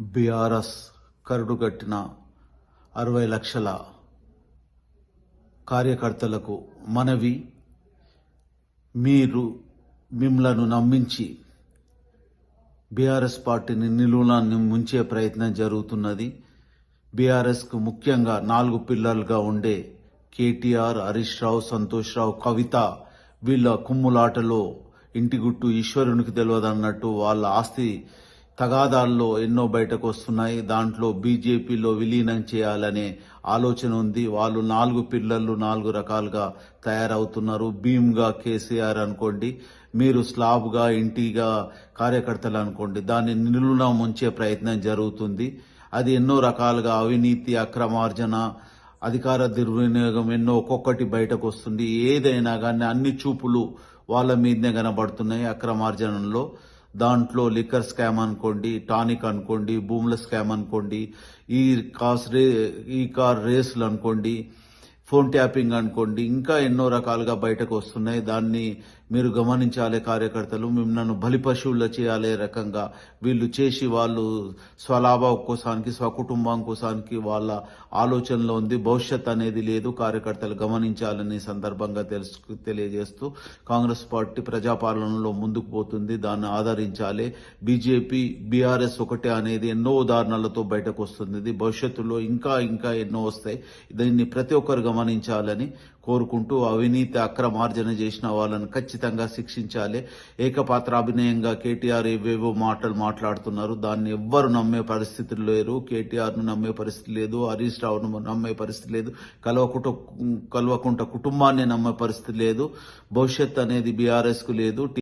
BRS కరుడుగట్టిన అరవై లక్షల కార్యకర్తలకు మనవి మీరు మిమ్మలను నమ్మించి బీఆర్ఎస్ పార్టీని నిలువునాన్ని ముంచే ప్రయత్నం జరుగుతున్నది. బీఆర్ఎస్కు ముఖ్యంగా నాలుగు పిల్లలుగా ఉండే కేటీఆర్ హరీష్ రావు సంతోష్ రావు కవిత వీళ్ళ కుమ్ములాటలో ఇంటి గుట్టు ఈశ్వరునికి తెలియదు అన్నట్టు వాళ్ళ ఆస్తి తగాదాల్లో ఎన్నో బయటకు వస్తున్నాయి దాంట్లో బీజేపీలో విలీనం చేయాలనే ఆలోచన ఉంది. వాళ్ళు నాలుగు పిల్లలు నాలుగు రకాలుగా తయారవుతున్నారు. భీమ్గా కేసీఆర్ అనుకోండి మీరు స్లాబ్గా ఇంటిగా కార్యకర్తలు అనుకోండి దాన్ని నిలువున ముంచే ప్రయత్నం జరుగుతుంది. అది ఎన్నో రకాలుగా అవినీతి అక్రమార్జన అధికార దుర్వినియోగం ఎన్నో ఒక్కొక్కటి బయటకు వస్తుంది ఏదైనా కానీ అన్ని చూపులు వాళ్ళ మీదనే కనబడుతున్నాయి అక్రమార్జనంలో. దాంట్లో లిక్కర్ స్కామ్ అనుకోండి టానిక్ అనుకోండి భూముల స్కామ్ అనుకోండి ఈ కాస్ రే ఈ కార్ రేసులు అనుకోండి ఫోన్ ట్యాపింగ్ అనుకోండి ఇంకా ఎన్నో రకాలుగా బయటకు వస్తున్నాయి. దాన్ని మీరు గమనించాలి కార్యకర్తలు మేము నన్ను బలి పశువుల చేయాలే రకంగా వీళ్ళు చేసి వాళ్ళు స్వలాభం కోసానికి స్వకుటుంబం కోసానికి వాళ్ళ ఆలోచనలో ఉంది. భవిష్యత్ అనేది లేదు కార్యకర్తలు గమనించాలని సందర్భంగా తెలుసు తెలియజేస్తూ కాంగ్రెస్ పార్టీ ప్రజాపాలనలో ముందుకు పోతుంది. దాన్ని ఆదరించాలి. బీజేపీ బీఆర్ఎస్ ఒకటే అనేది ఎన్నో ఉదాహరణలతో బయటకు వస్తుంది. భవిష్యత్తులో ఇంకా ఇంకా ఎన్నో వస్తాయి. దీన్ని ప్రతి ఒక్కరు గమనించాలని కోరుకుంటూ అవినీతి అక్రమార్జన చేసిన వాళ్ళని ఖచ్చితంగా శిక్షించాలి. ఏకపాత్రాభినయంగా కేటీఆర్ ఏవేవో మాటలు మాట్లాడుతున్నారు. దాన్ని ఎవ్వరు నమ్మే పరిస్థితులు లేరు. కేటీఆర్ను నమ్మే పరిస్థితి లేదు. హరీష్ రావును నమ్మే పరిస్థితి లేదు. కల్వకుంట కల్వకుంట కుటుంబాన్ని నమ్మే పరిస్థితి లేదు. భవిష్యత్ అనేది బీఆర్ఎస్కు లేదు.